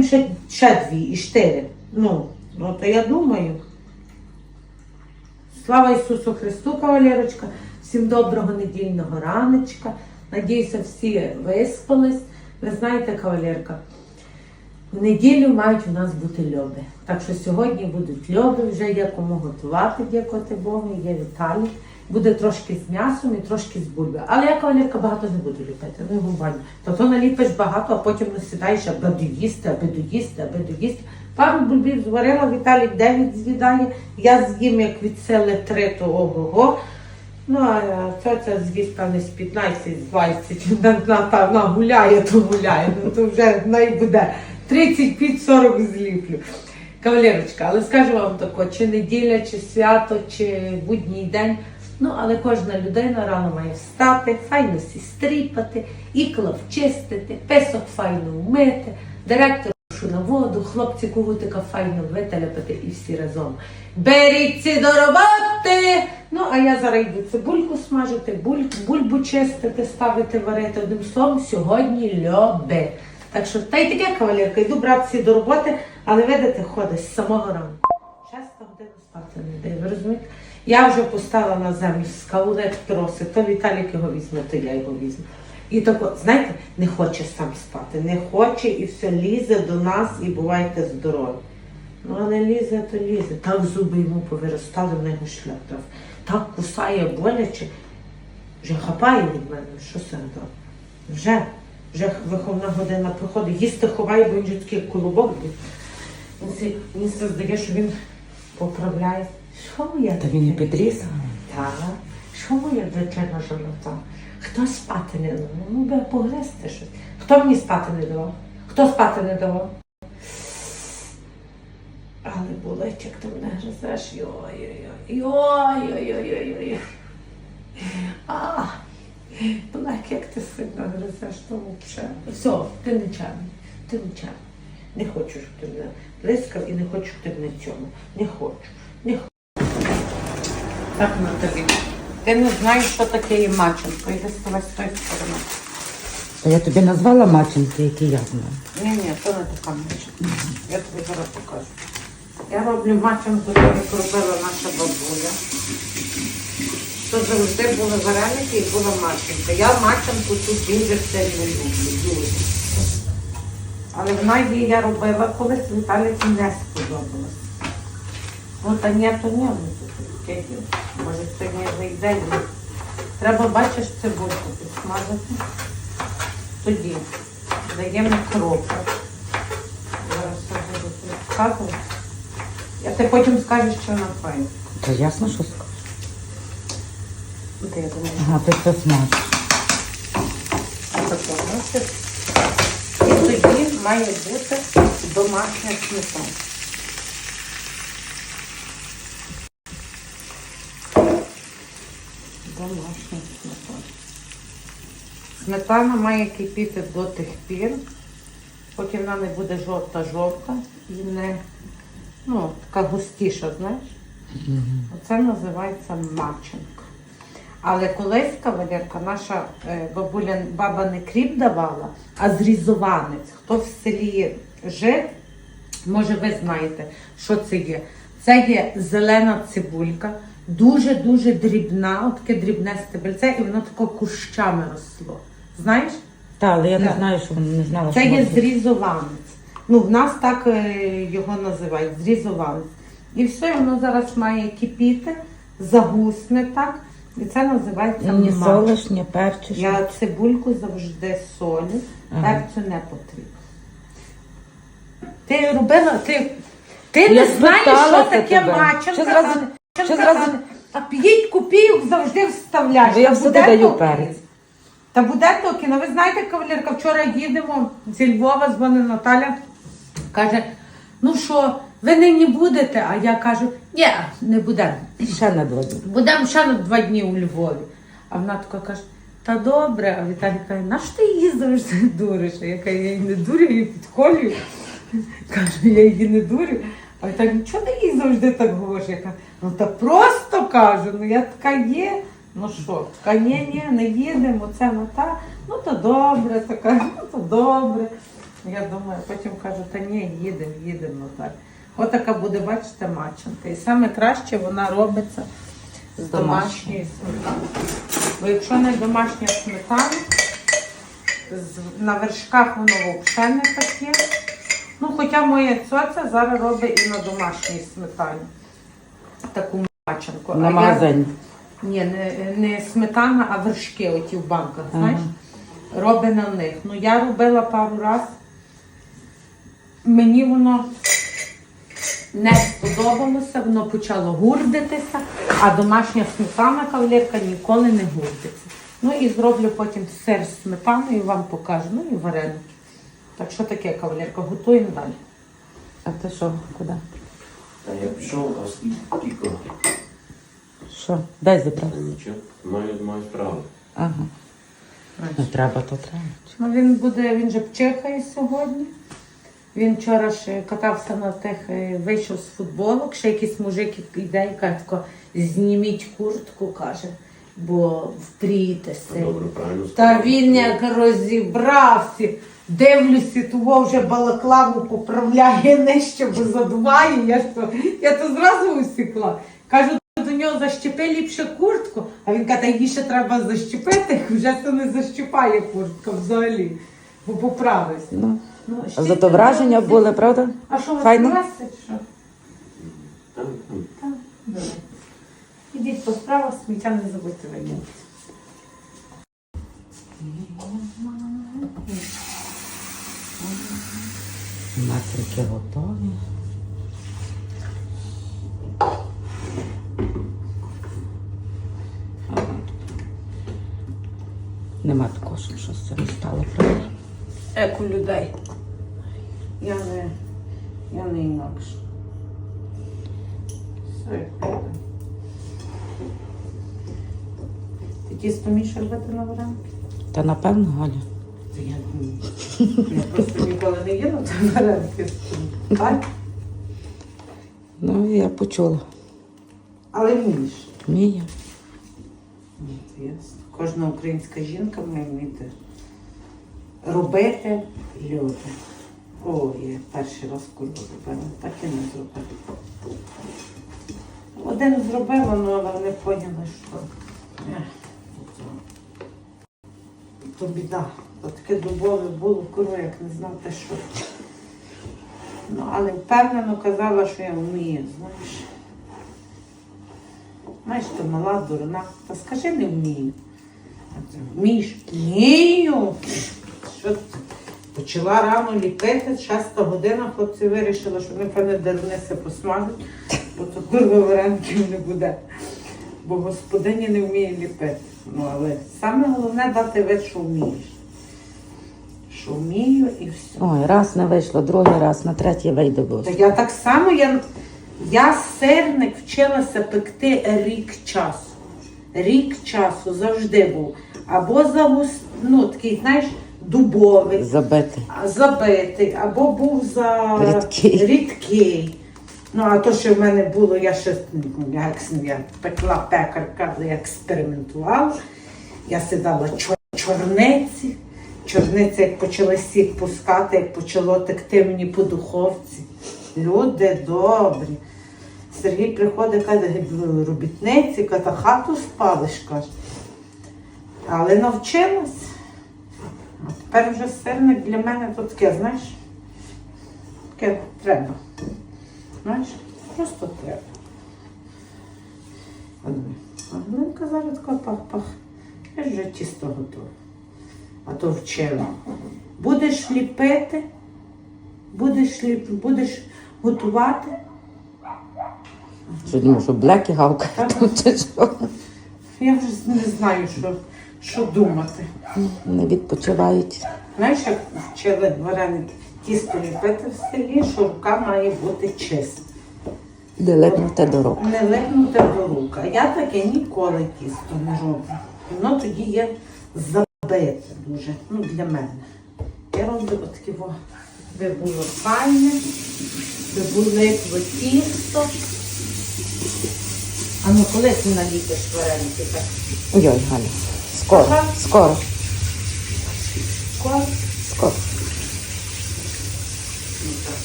потім ще, ще дві і чотири. Ну, ну то я думаю. Слава Ісусу Христу, кавалерочка! Всім доброго недільного раночка. Надіюся, всі виспались. Ви знаєте, кавалерка, в неділю мають у нас бути льоби. Так що сьогодні будуть льоби, вже є кому готувати, дякувати Богу, є Віталій. Буде трошки з м'ясом і трошки з бульби. Але я кавалерка багато не буду ліпити, ну губані. То то наліпиш багато, а потім насідаєш, аби доїсти, аби доїсти, аби доїсти. Пару бульбів зварила, Віталій 9 з'їдає. Я з'їм як від сили 3, то ого-го. Ну, а це, це з'їсть, певне, з 15, з 20, на, гуляє, то гуляє, ну то вже най буде 35-40 зліплю. Кавалерочка, але скажу вам тако, чи неділя, чи свято, чи будній день. Ну, але кожна людина рано має встати, файно сі стріпати, ікла вчистити, песок файно вмити, директор на воду, хлопці кувутика файно вителепити і всі разом. Беріться до роботи! Ну, а я зараз йду цибульку смажити, буль, бульбу чистити, ставити, варити. Одним словом, сьогодні льоби. Так що, та й таке, кавалерка, йду братися до роботи, але видите, ходить з самого ранку. Шеста година спати не дає, ви розумієте? Я вже поставила на землю скалунет троси, то Віталік його візьме, то я його візьму. І так, знаєте, не хоче сам спати, не хоче і все лізе до нас і бувайте здорові. Ну, а не лізе, то лізе. Так зуби йому повиростали, в нього шляхтав. Так кусає боляче, вже хапає від мене, що це? Вже, вже виховна година приходить, їсти ховає, бо він же такий колобок. Мені це здає, що він поправляє. Що моя Та він. Так. Що моя дитина жолота? Хто спати не давав? Ну, би погризти щось. Хто мені спати не давав? Хто спати не давав? Але болить, як ти мене гризеш. Йой-йой-йой. Йой-йой-йой-йой. А, Блек, як ти сильно гризеш, то взагалі. Все, ти не чемний. Ти не чемний. Не хочу, щоб ти мене блискав і не хочу, щоб ти мене цьому. Не хочу. Не хочу. Так, Наталі. Ти не знаєш, що таке є маченко. Іди ставай з тої сторони. Та я тобі назвала маченки, які я знаю. Ні, ні, то не така маченка. Я тобі зараз покажу. Я роблю маченку, як робила наша бабуля. То завжди були вареники і була маченка. Я маченку тут дуже сильно люблю. Дуже. Але вона її я робила колись, Віталій не сподобалось. Ну, та ні, то ні, таке. Може, сьогодні вийде. Треба, бачиш, цибульку підсмажити. Тоді даємо кропу. Зараз все буду розказувати. Я ти потім скажеш, що вона файна. Та ясно, що я думаю, Ага, ти це смажеш. таке. І тоді має бути домашня сметана. Домашня сметана. Сметана має кипіти до тих пір, поки вона не буде жовта-жовта і не ну, така густіша, знаєш? Оце називається маченка. Але колись кавалерка, наша е, бабуля, баба не кріп давала, а зрізованець. Хто в селі жив, може ви знаєте, що це є. Це є зелена цибулька, дуже-дуже дрібна, таке дрібне стебельце, і воно тако кущами росло. Знаєш? Та, але я не Так. знаю, що вона не знала, Це що є вона- зрізованець. Ну, в нас так е, його називають, зрізованець. І все, воно зараз має кипіти, загусне так. І це називається Ні мак. солиш, ні перчиш. Я цибульку завжди солю, Ага. перцю не потрібно. Ти робила, ти, ти не знаєш, що таке тебе. маченка. Що зразу- а- що зразу- а- п'ять копійок завжди вставляєш. Бо я Та все буде додаю то? перець. Та буде то кіно. Ви знаєте, кавалерка, вчора їдемо зі Львова, дзвонить Наталя, каже, ну що, ви нині будете? А я кажу, ні, не будемо. Ще на два дні. Будемо ще на два дні у Львові. А вона така каже, та добре, а Віталій каже, на що ти її завжди дуриш? А я кажу, я її не дурю, я її підколюю. Каже, я її не дурю. А Віталій, чого ти їй завжди так говориш? Я кажу, ну та просто кажу, ну я така є. Ну що, така ні, ні, не їдемо, це на та. Ну то добре, така, ну то добре. Я думаю, потім кажу, та ні, їдемо, їдемо Наталя. Отака буде, бачите, маченка. І саме краще вона робиться з З домашньої сметани. Бо якщо не домашня сметана, на вершках воно взагалі не таке. Ну, хоча моя цьоця зараз робить і на домашній сметані. Таку маченку. На я- ні, не, не сметана, а вершки оті в банках, знаєш? Роби на них. Ну я робила пару раз. Мені воно не сподобалося, воно почало гурдитися, а домашня сметана кавалерка ніколи не гурдиться. Ну і зроблю потім сир з сметаною, вам покажу. Ну і вареники. Так що таке кавалерка, готуємо далі. А ти що, куди? Та я пішов, а скільки? Що? Дай забрати. Нічого, маю, маю справу. Ага. Не треба, то треба. Ну, він буде, він же чихає сьогодні. Він вчора ж катався на тих, е, вийшов з футболок, ще якийсь мужик йде і каже, тако, зніміть куртку, каже, бо впрієте сильно. Добре, правильно Та він як розібрався, дивлюся, того вже балаклаву поправляє нижче, бо задуває. Я то, я то зразу усікла. Кажу, до нього защепи ліпше куртку, а він каже, «Та її ще треба защепити, вже це не защіпає куртка взагалі, бо поправився. Ну. Ну, А зато враження були, правда? А що вас красить, що? Так. Ідіть по справах, сміття не забудьте викинути. Матрики готові. Нема такого, щоб щось це не стало, правда? Еку людей. Я не, я не інакше. Все. Ти тісто вмієш робити на вареники? Та напевно, Галя. Я. Я просто ніколи не їла там вареники. Так? Ну, я почула. Але вмієш. Вміє. Ні. Кожна українська жінка має вміти робити люди. О, я перший раз кульку зробила, так і не зробила. Один зробила, ну, але не поняла, що. То біда. Таке дубове було курва, як не знати, що. Ну, але впевнено казала, що я вмію, знаєш. Знаєш, ти мала, дурна. Та скажи, не вмію. Вмієш? Вмію. Що? Почала рано ліпити, шеста година, хлопці вирішили, що вони певне дерниси посмажуть, бо то курва варенків не буде. Бо господині не вміє ліпити. Ну, але саме головне дати вид, що вмієш. Що вмію і все. Ой, раз не вийшло, другий раз, на третій вийде було. Та я так само, я, я сирник вчилася пекти рік часу. Рік часу завжди був. Або загус, ну, такий, знаєш, дубовий, Забити. а, забитий, або був за Рідкий. рідкий. Ну, а то, що в мене було, я ще ну, як я пекла пекарка, я експериментувала. Я сідала чор, чорниці. Чорниці, як почали сік пускати, як почало текти мені по духовці. Люди добрі. Сергій приходить, каже, робітниці, каже, хату спалиш, каже. Але навчилась. А тепер вже сирник для мене то таке, знаєш, таке треба. Знаєш, просто треба. А ну казали, така пах-пах. Я вже тісто готове. А то вчила. Будеш ліпити, будеш ліп, будеш готувати. Що думаю, що там чи що? Я вже не знаю, що, що думати. Не відпочивають. Знаєш, як вчили вареники тісто ліпити в селі, що рука має бути чиста. Не липнути до рук. Не липнути до рук. А я таке ніколи тісто не роблю. Воно тоді є забите дуже. Ну, для мене. Я роблю отакі де було файне, було липло тісто. А ну коли ти наліпиш вареники так? Ой-ой, Галя. Скоро, Ага. скоро, Скоро? скоро.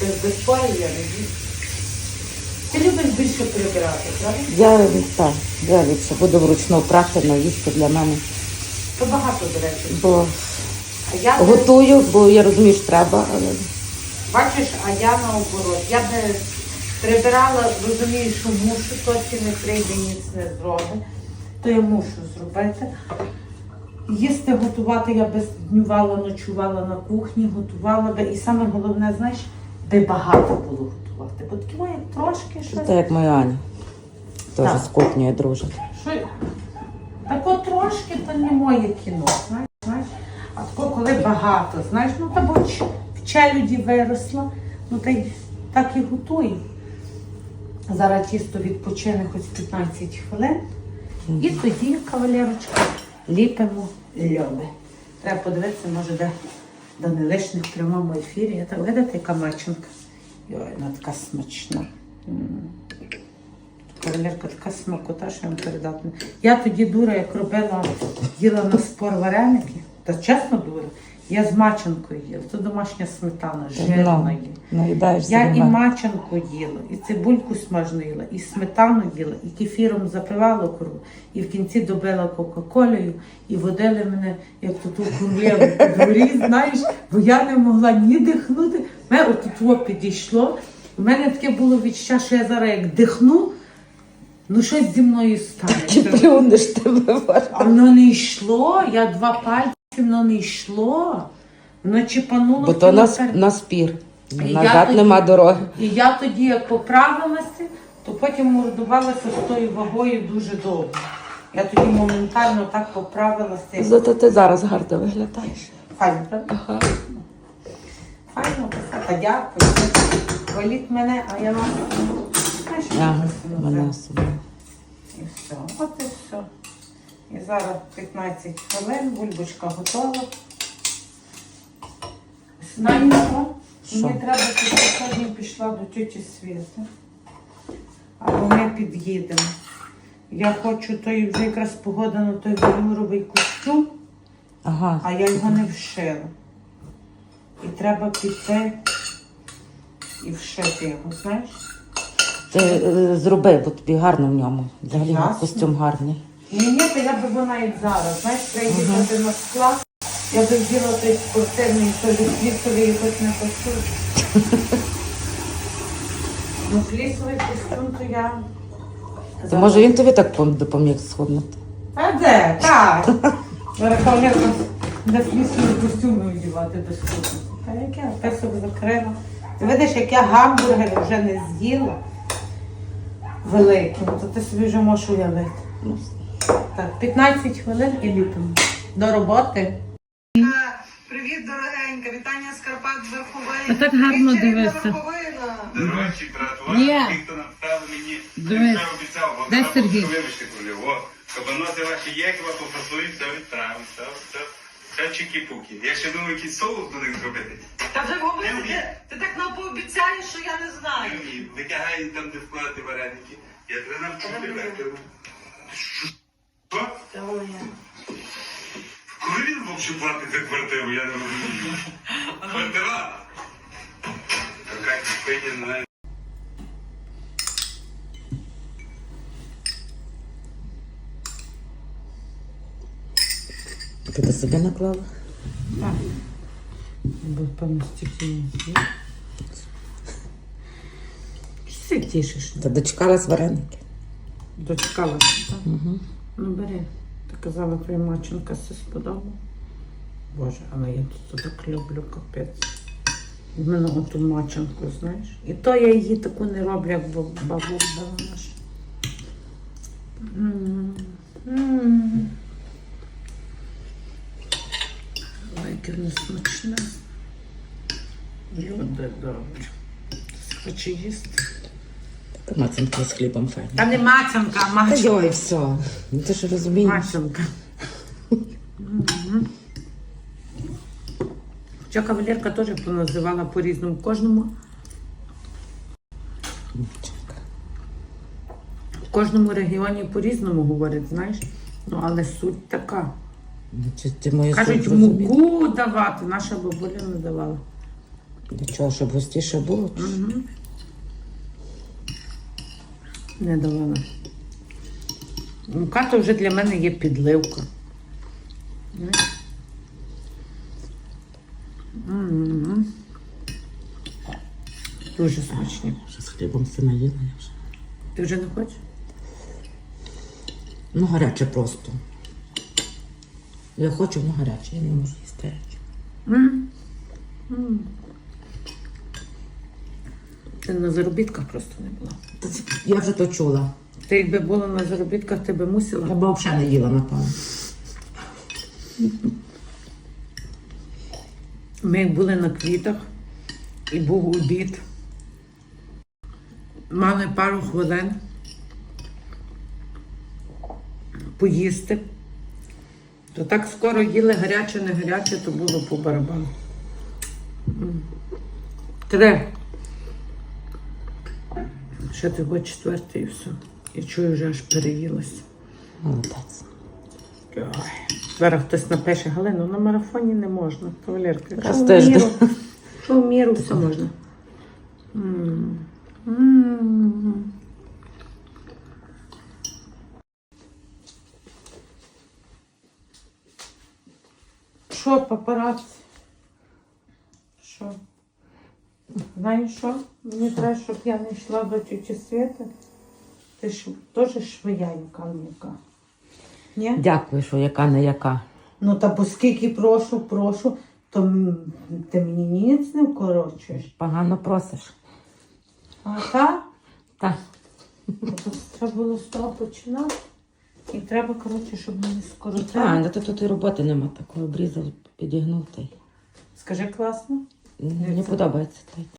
Без, без пої я не їм. Ти любиш більше прибирати, правда? Я так, я ліпше буду вручну прати наїсти для мене. То багато, до речі. Бо А я готую, бо я розумію, що треба, але Бачиш, а я наоборот. Я би прибирала, розумію, що мушу, то чи не прийде, ніц не зробить, то я мушу зробити. Їсти готувати я би днювала, ночувала на кухні, готувала би. І саме головне, знаєш, би багато було готувати. Бо такі як трошки щось. це як моя Аня. Теж з кухнею дружить. Що... Трошки то не моє кіно, знаєш, знаєш. А тако, коли багато, знаєш, ну та бо в челюді виросла, ну та й так і готую. Зараз тісто відпочине хоч 15 хвилин. І тоді, кавалерочка, ліпимо льоби. Треба подивитися, може, де, де не лишних в прямому ефірі. Я так видите, яка маченка. Йой, вона така смачна. Кавалерка така смакота, що вам передати. Я тоді дура, як робила, їла на спор вареники, та чесно дура, я з маченкою їла. Це домашня сметана, жирна є. Я і мачанку їла, і цибульку смажну їла, і сметану їла, і кефіром запивала кору, і в кінці добила кока-колею, і водили мене, як то ту королеву по дворі, знаєш, бо я не могла ні дихнути. Мене от підійшло. У мене таке було відчуття, що я зараз як дихну, ну щось зі мною Чи стане. плюнеш тебе вар- А воно не йшло, я два пальці, воно не йшло. Воно чіпануло. Бо то в на, на спір. І Назад тоді- нема дороги. І я тоді, як поправилася, то потім мордувалася з тою вагою дуже довго. Я тоді моментально так поправилася. Зато ти зараз гарно виглядаєш. Файно, правда? Ага. Файно, та дякую. Хваліть мене, а я вам знаєш, що Ага, написано? І все. От і все. І зараз 15 хвилин, бульбочка готова. Знаєш що? Що? Мені треба, щоб я сьогодні пішла до тіті Світи. Або ми під'їдемо. Я хочу той вже якраз погода на той велюровий костюм, Ага. а я його не вшила. І треба піти і вшити його, знаєш? Ти е, зроби, бо тобі гарно в ньому. Взагалі Ясно. костюм гарний. Ні, ні, то я би вона і зараз. Знаєш, приїхати на склад, я би взяла той спортивний, той флісовий якось не костюм. Ну, флісовий костюм, то я. То може він тобі так пом- допоміг схуднути? А де? Так. Верховня де флісові костюми вдівати до скуту. Та яке я песок закрила. Ти видиш, як я гамбургер вже не з'їла великим, то ти собі вже можеш уявити. Ну, Так, 15 хвилин і ліпимо. До роботи. Привіт, дорогенька, вітання з Карпат з Верховини. А так гарно дивишся. Верховина. Братва, ті, хто написав мені, Дивись. я обіцяв, бо Де Сергій? вибачте, коли, о, кабаноти ваші є, хіба попасують, все відправимо, все, все, все чики-пуки. Я ще думаю, якийсь соус до них зробити. Та вже говори, ти, ти так нам пообіцяєш, що я не знаю. І витягає там, де вкладати вареники. Я тебе навчу тебе. Що? Коли він взагалі платить за квартиру, я не розумію. Квартира. Така кипиня, знає. Ти до себе наклала? Так. Бо не з'їв. Що ти тішиш? Та дочекалась вареники. Дочекалася, так? Угу. Ну бери. Ти казала, твоя маченка все сподобала. Боже, але я тут так люблю капець. В мене оту маченку, знаєш. І то я її таку не роблю, як бабу дала наша. М. М. Яке воно смачне. Люди добре. Хоче їсти. Мацанка з хлібом файно. Та не мацанка, а Та маченка. йой, все. Ну ти ж розумієш. Машенька. Хоча кавалерка теж поназивала по-різному кожному. В кожному регіоні по-різному говорять, знаєш. Ну, але суть така. Чи ти мою Кажуть, суть розумієш? муку давати. Наша бабуля не давала. Для чого, щоб густіше було? Не давала. Мука то вже для мене є підливка. Дуже смачні. Вже з хлібом все наїла я вже. Ти вже не хочеш? Ну, гаряче просто. Я хочу, ну гаряче, я не можу їсти гаряче. Ти на заробітках просто не була. Та це- Я вже то чула. Ти якби була на заробітках, ти би мусила. Я б взагалі не їла, напевно. Ми як були на квітах і був обід. Мали пару хвилин поїсти. То так скоро їли гаряче, не гаряче, то було по барабану. М. Три. Ще хоч четвертий і все. Я чую, вже аж переїлася. Молодець. Ой. Зараз хтось напише, Галину, на марафоні не можна. Кавалерка. Раз Що в тиждень. міру, Що в міру все можна. М. М. Що, папараці? Що? Знаєш що? Мені треба, щоб я не йшла до тіті Світи. Ти ж теж швиянька м'яка. Ні? Дякую, що яка не яка. Ну та бо скільки прошу, прошу, то м, ти мені ніц не вкорочуєш. Погано просиш. А так? Так. Треба було з того починати. І треба, коротше, щоб мені А, скоротили. ну то тут і роботи нема такого, обрізав, підігнув та й. Скажи класно. Мені подобається. та й